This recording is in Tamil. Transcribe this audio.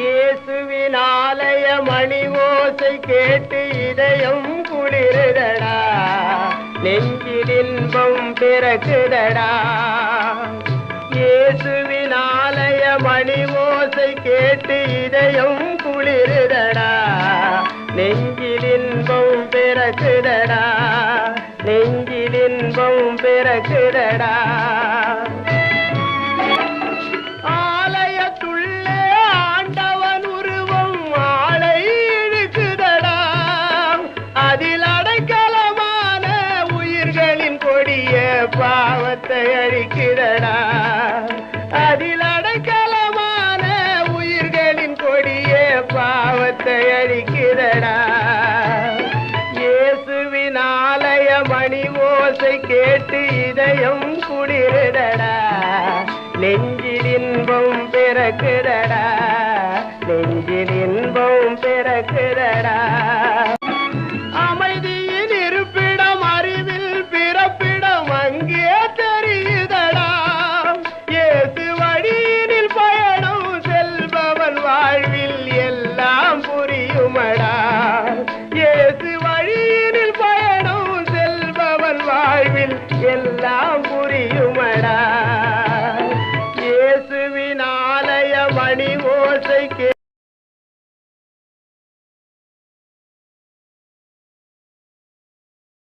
இயேசுவினாலய மணி ஓசை கேட்டு இதயம் குளிரடா நெஞ்சிலின்பம் இன்பம் இயேசுவினாலய மணி ஓசை கேட்டு இதயம் குளிரடா நெஞ்சிலின்பம் இன்பம் நெஞ்சிலின்பம் நெஞ்சில் பாவத்தை அழிக்கிறடா. அதில் அடைக்கலமான உயிர்களின் கொடியே பாவத்தை அழிக்கிறடா. இயேசுவின் ஆலய மணி ஓசை கேட்டு இதயம் குளிருதடா நெஞ்சில் இன்பம் பிறக்குதடா நெஞ்சில் இன்பம் பிறக்குதடா